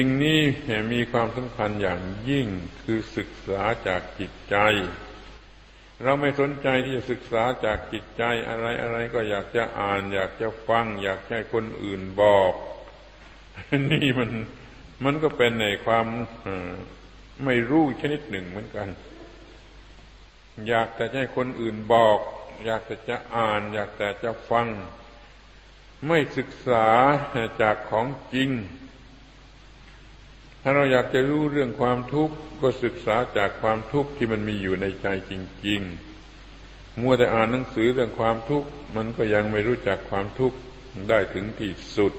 สิ่งนี้มีความสำคัญอย่างยิ่งคือศึกษาจากจิตใจ เราไม่สนใจที่จะศึกษาจากจิตใจอะไรอะไรก็อยากจะอ่าน อยากจะฟัง อยากให้คนอื่นบอก นี่มันมันก็เป็นในความไม่รู้ชนิดหนึ่งเหมือนกัน อยากแต่ให้คนอื่นบอก อยากแต่จะอ่าน อยากแต่จะฟัง ไม่ศึกษาจากของจริง ถ้าเราอยากจะรู้เรื่องความทุกข์ก็ศึกษาจากความทุกข์ที่มันมีอยู่ในใจจริง ๆ มัวแต่อ่านหนังสือเรื่องความทุกข์มันก็ยังไม่รู้จักความทุกข์ได้ถึงที่สุด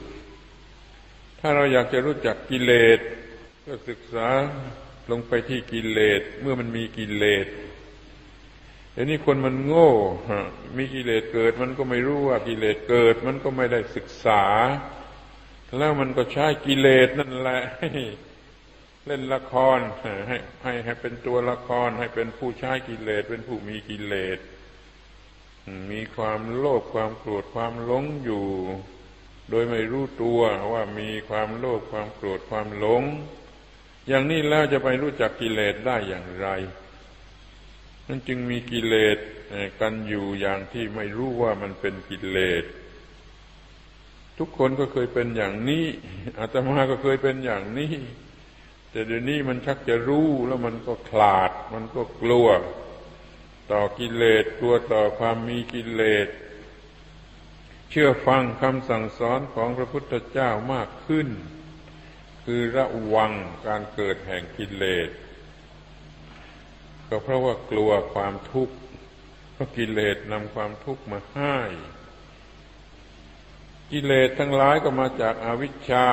ถ้าเราอยากจะรู้จักกิเลสก็ศึกษาลงไปที่กิเลสเมื่อมันมีกิเลสเดี๋ยวนี้คนมันโง่มีกิเลสเกิด มันก็ไม่รู้ว่ากิเลสเกิด มันก็ไม่ได้ศึกษา แล้วมันก็ใช้กิเลสนั่นแหละ เล่นละครให้ให้ให้เป็นตัวละครให้เป็นผู้ใช้กิเลสเป็นผู้มีกิเลสมีความโลภความโกรธความหลงอยู่ โดยไม่รู้ตัวว่ามีความโลภความโกรธความหลง อย่างนี้แล้วจะไปรู้จักกิเลสได้อย่างไรนั่นจึงมีกิเลสกันอยู่อย่างที่ไม่รู้ว่ามันเป็นกิเลสทุกคนก็เคยเป็นอย่างนี้อาตมาก็เคยเป็นอย่างนี้ แต่เดี๋ยวนี้มันชักจะรู้แล้วมันก็ขลาด มันก็กลัว ต่อกิเลสกลัวต่อความมีกิเลสเชื่อฟังคำสั่งสอนของพระพุทธเจ้ามากขึ้น คือระวังการเกิดแห่งกิเลสก็เพราะว่ากลัวความทุกข์เพราะกิเลสนำความทุกข์มาให้ กิเลสทั้งหลายก็มาจากอาวิชชา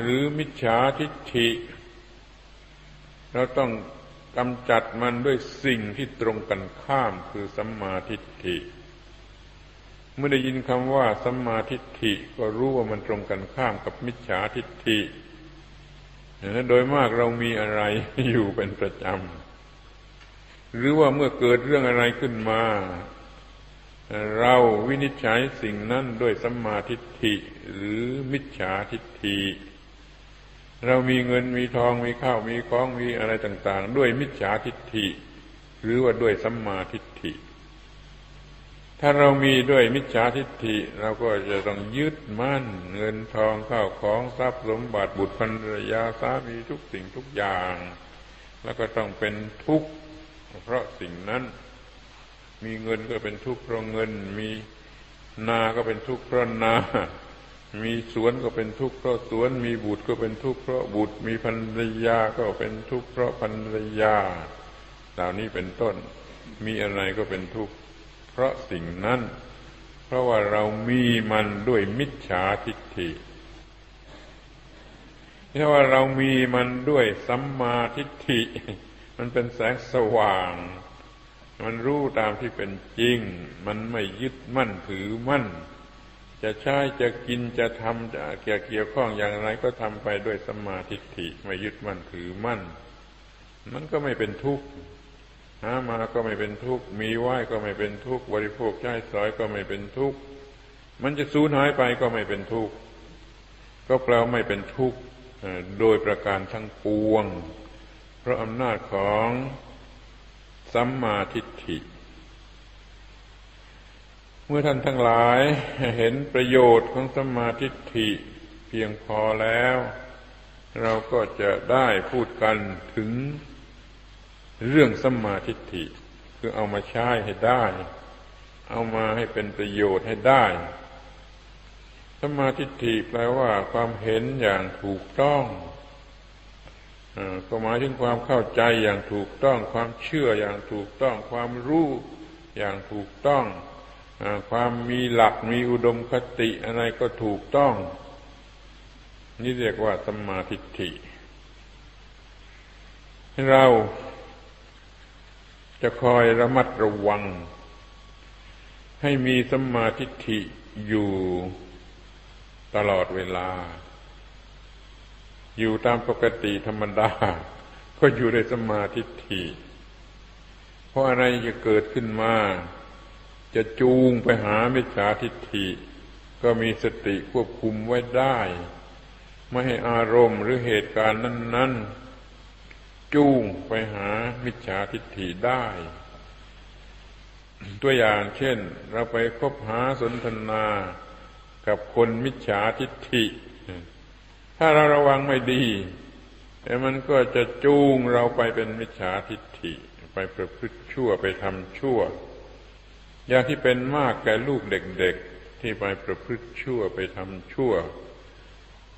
หรือมิจฉาทิฏฐิ เราต้องกำจัดมันด้วยสิ่งที่ตรงกันข้ามคือสัมมาทิฏฐิ เมื่อได้ยินคำว่าสัมมาทิฏฐิก็รู้ว่ามันตรงกันข้ามกับมิจฉาทิฏฐิโดยมากเรามีอะไรอยู่เป็นประจำ หรือว่าเมื่อเกิดเรื่องอะไรขึ้นมา เราวินิจฉัยสิ่งนั้นด้วยสัมมาทิฏฐิหรือมิจฉาทิฏฐิ เรามีเงินมีทองมีข้าวมีของมีอะไรต่าง ๆ ด้วยมิจฉาทิฏฐิ หรือว่าด้วยสัมมาทิฏฐิ ถ้าเรามีด้วยมิจฉาทิฏฐิ เราก็จะต้องยึดมั่น เงินทองข้าวของทรัพย์สมบัติบุตรภรรยาสามีทุกสิ่งทุกอย่าง แล้วก็ต้องเป็นทุกข์เพราะสิ่งนั้น มีเงินก็เป็นทุกข์เพราะเงิน มีนา ก็เป็นทุกข์เพราะนา มีสวนก็เป็นทุกข์เพราะสวน มีบุตรก็เป็นทุกข์เพราะบุตร มีภรรยาก็เป็นทุกข์เพราะภรรยาเหล่านี้เป็นต้น มีอะไรก็เป็นทุกข์เพราะสิ่งนั้น เพราะว่าเรามีมันด้วยมิจฉาทิฏฐิเพราะว่าเรามีมันด้วยสัมมาทิฏฐิ มันเป็นแสงสว่าง มันรู้ตามที่เป็นจริง มันไม่ยึดมั่นถือมั่น จะใช้จะกินจะทำจะเกี่ยวเกี่ยวข้องอย่างไรก็ทำไปด้วยสมาธิฐิไม่ยึดมั่นถือมั่น มันก็ไม่เป็นทุกข์หามาก็ไม่เป็นทุกข์มีไหวก็ไม่เป็นทุกข์บริโภคใช้สอยก็ไม่เป็นทุกข์มันจะสูญหายไปก็ไม่เป็นทุกข์ก็แปลว่าไม่เป็นทุกข์โดยประการทั้งปวง เพราะอำนาจของสัมมาทิฏฐิ มื่อท่านทั้งหลายเห็นประโยชน์ของสมาธิิเพียงพอแล้ว เราก็จะได้พูดกันถึงเรื่องสมาธิิคือเอามาใช้ให้ได้ เอามาให้เป็นประโยชน์ให้ได้สมาธิิแปลว่าความเห็นอย่างถูกต้องก็หมายถึงความเข้าใจอย่างถูกต้อง ความเชื่ออย่างถูกต้อง ความรู้อย่างถูกต้อง ความมีหลักมีอุดมคติอะไรก็ถูกต้อง นี่เรียกว่าสัมมาทิฏฐิ เราจะคอยระมัดระวัง ให้มีสัมมาทิฏฐิอยู่ตลอดเวลา อยู่ตามปกติธรรมดา ก็อยู่ในสมาธิฐิเพราะอะไรจะเกิดขึ้นมา จะจูงไปหามิจฉาทิฏฐิ ก็มีสติควบคุมไว้ได้ ไม่ให้อารมณ์หรือเหตุการณ์นั้น ๆ จูงไปหามิจฉาทิฏฐิได้ ตัวอย่างเช่น เราไปคบหาสนทนากับคนมิจฉาทิฏฐิ ถ้าเราระวังไม่ดีแมันก็จะจูงเราไปเป็นมิจฉาทิฏฐิ ไปประพฤติชั่วไปทำชั่ว ย่างที่เป็นมากแก่ลูกเด็กๆ ที่ไปประพฤติชั่วไปทำชั่ว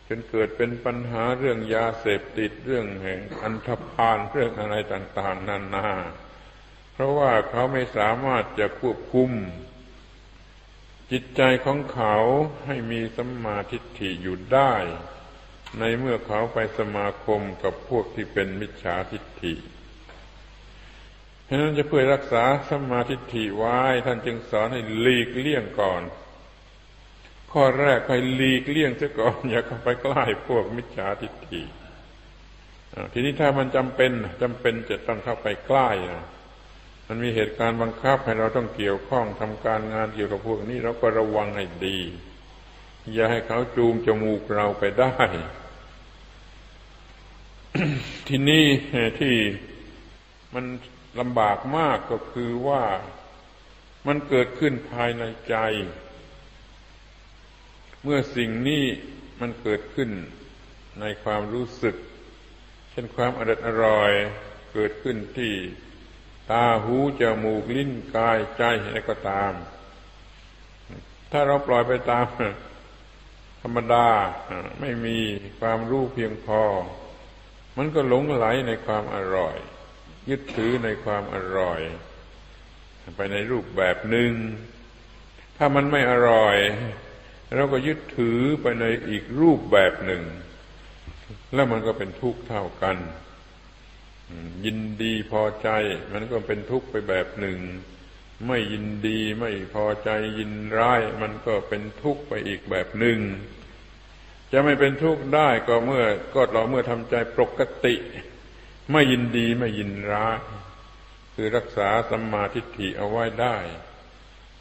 จนเกิดเป็นปัญหาเรื่องยาเสพติดเรื่องแห่งอันธพาลเรื่องอะไรต่างๆนานา เพราะว่าเขาไม่สามารถจะควบคุม จิตใจของเขาให้มีสัมมาทิฏฐิอยู่ได้ ในเมื่อเขาไปสมาคมกับพวกที่เป็นมิจฉาทิฏฐิ ฉะนั้นจะเพื่อรักษาสมาทิฏฐิไว้ ท่านจึงสอนให้หลีกเลี่ยงก่อน ข้อแรกให้หลีกเลี่ยงซะก่อนอย่าเข้าไปใกล้พวกมิจฉาทิฏฐิทีนี้ถ้ามันจำเป็นจำเป็นจะต้องเข้าไปใกล้มันมีเหตุการณ์บังคับให้เราต้องเกี่ยวข้องทำการงานเกี่ยวกับพวกนี้เราก็ระวังให้ดี อย่าให้เขาจูงจมูกเราไปได้ ทีนี่ที่มัน ลำบากมากก็คือว่ามันเกิดขึ้นภายในใจ เมื่อสิ่งนี้มันเกิดขึ้นในความรู้สึก เช่นความอร่อยอร่อยเกิดขึ้นที่ ตาหูจมูกลิ้นกายใจอะไรก็ตาม ถ้าเราปล่อยไปตามธรรมดาไม่มีความรู้เพียงพอ มันก็หลงไหลในความอร่อย ยึดถือในความอร่อย ไปในรูปแบบหนึ่ง ถ้ามันไม่อร่อย เราก็ยึดถือไปในอีกรูปแบบหนึ่ง แล้วมันก็เป็นทุกข์เท่ากันยินดีพอใจ มันก็เป็นทุกข์ไปแบบหนึ่ง ไม่ยินดีไม่พอใจยินร้าย มันก็เป็นทุกข์ไปอีกแบบหนึ่ง จะไม่เป็นทุกข์ได้ก็เมื่อก็เราเมื่อทำใจปกติ ไม่ยินดีไม่ยินร้ายคือรักษาสัมมาทิฏฐิเอาไว้ได้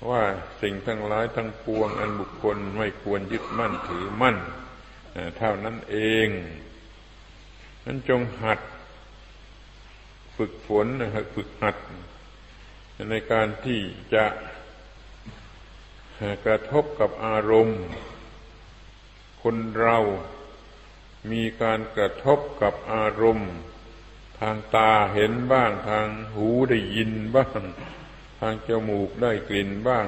ว่าสิ่งทั้งหลายทั้งปวง อันบุคคลไม่ควรยึดมั่นถือมั่นเท่านั้นเอง นั้นจงหัด ฝึกฝนนะครับฝึกหัด ในการที่จะกระทบกับอารมณ์ คนเรามีการกระทบกับอารมณ์ ทางตาเห็นบ้าง ทางหูได้ยินบ้าง ทางจมูกได้กลิ่นบ้าง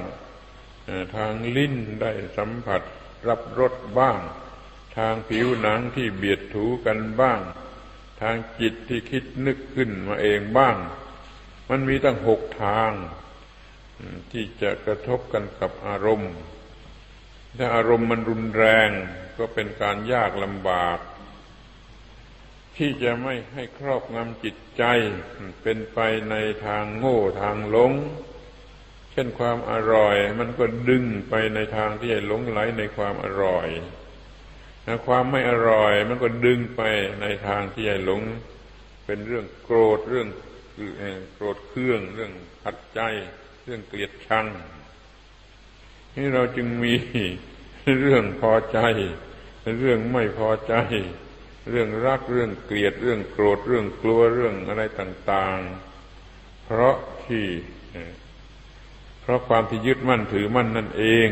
ทางลิ้นได้สัมผัสรับรสบ้าง ทางผิวหนังที่เบียดถูกันบ้าง ทางจิตที่คิดนึกขึ้นมาเองบ้าง มันมีตั้งหกทาง ที่จะกระทบกันกับอารมณ์ ถ้าอารมณ์มันรุนแรงก็เป็นการยากลำบาก ที่จะไม่ให้ครอบงำจิตใจ เป็นไปในทางโง่ทางหลง เช่นความอร่อย มันก็ดึงไปในทางที่จะหลงไหลในความอร่อยความไม่อร่อย มันก็ดึงไปในทางที่จะหลง เป็นเรื่องโกรธเรื่องโกรธเครื่อง เรื่องขัดใจ เรื่องเกลียดชังนี่เราจึงมีเรื่องพอใจ เรื่องไม่พอใจ เรื่องรักเรื่องเกลียดเรื่องโกรธเรื่องกลัวเรื่องอะไรต่าง ๆ เพราะที่ เพราะความที่ยึดมั่นถือมั่นนั่นเอง